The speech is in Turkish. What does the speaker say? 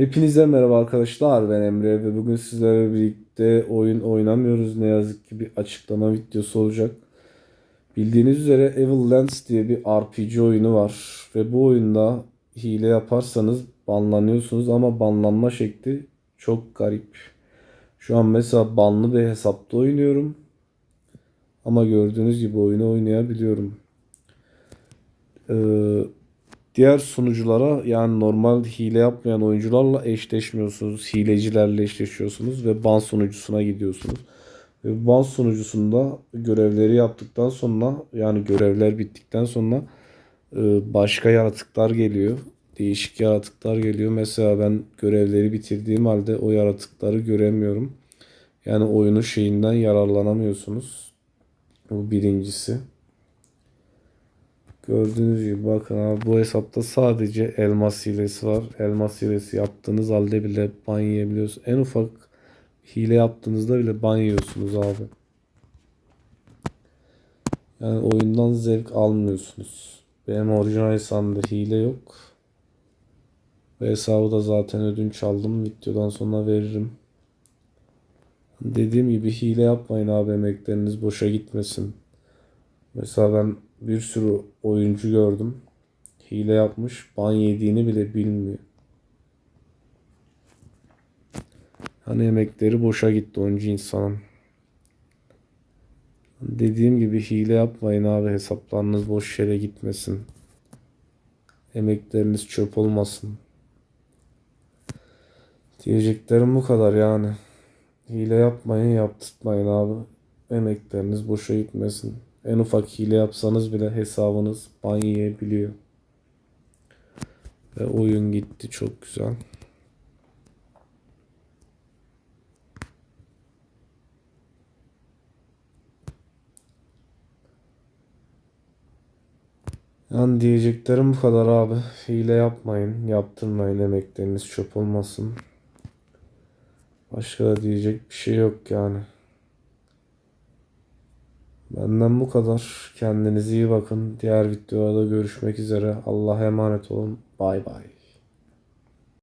Hepinize merhaba arkadaşlar ben Emre ve bugün sizlerle birlikte oyun oynamıyoruz ne yazık ki bir açıklama videosu olacak. Bildiğiniz üzere Evil Lands diye bir RPG oyunu var ve bu oyunda hile yaparsanız banlanıyorsunuz ama banlanma şekli çok garip. Şu an mesela banlı bir hesapta oynuyorum ama gördüğünüz gibi oyunu oynayabiliyorum. Ee, diğer sunuculara yani normal hile yapmayan oyuncularla eşleşmiyorsunuz. Hilecilerle eşleşiyorsunuz ve ban sunucusuna gidiyorsunuz. Ve ban sunucusunda görevleri yaptıktan sonra yani görevler bittikten sonra e, başka yaratıklar geliyor. Değişik yaratıklar geliyor. Mesela ben görevleri bitirdiğim halde o yaratıkları göremiyorum. Yani oyunun şeyinden yararlanamıyorsunuz. Bu birincisi. Gördüğünüz gibi bakın abi bu hesapta sadece elmas hilesi var. Elmas hilesi yaptığınız halde bile ban yiyebiliyorsunuz. En ufak hile yaptığınızda bile ban yiyorsunuz abi. Yani oyundan zevk almıyorsunuz. Benim orijinal hesabımda hile yok. Ve hesabı da zaten ödünç aldım. Videodan sonra veririm. Dediğim gibi hile yapmayın abi emekleriniz boşa gitmesin. Mesela ben bir sürü oyuncu gördüm. Hile yapmış, ban yediğini bile bilmiyor. Hani emekleri boşa gitti oyuncu insanın. Dediğim gibi hile yapmayın abi hesaplarınız boş yere gitmesin. Emekleriniz çöp olmasın. Diyeceklerim bu kadar yani. Hile yapmayın, yaptırtmayın abi. Emekleriniz boşa gitmesin. En ufak hile yapsanız bile hesabınız ban yiyebiliyor. Ve oyun gitti çok güzel. Yani diyeceklerim bu kadar abi. Hile yapmayın, yaptırmayın emekleriniz çöp olmasın. Başka da diyecek bir şey yok yani. Benden bu kadar. Kendinize iyi bakın. Diğer videolarda görüşmek üzere. Allah'a emanet olun. Bay bay.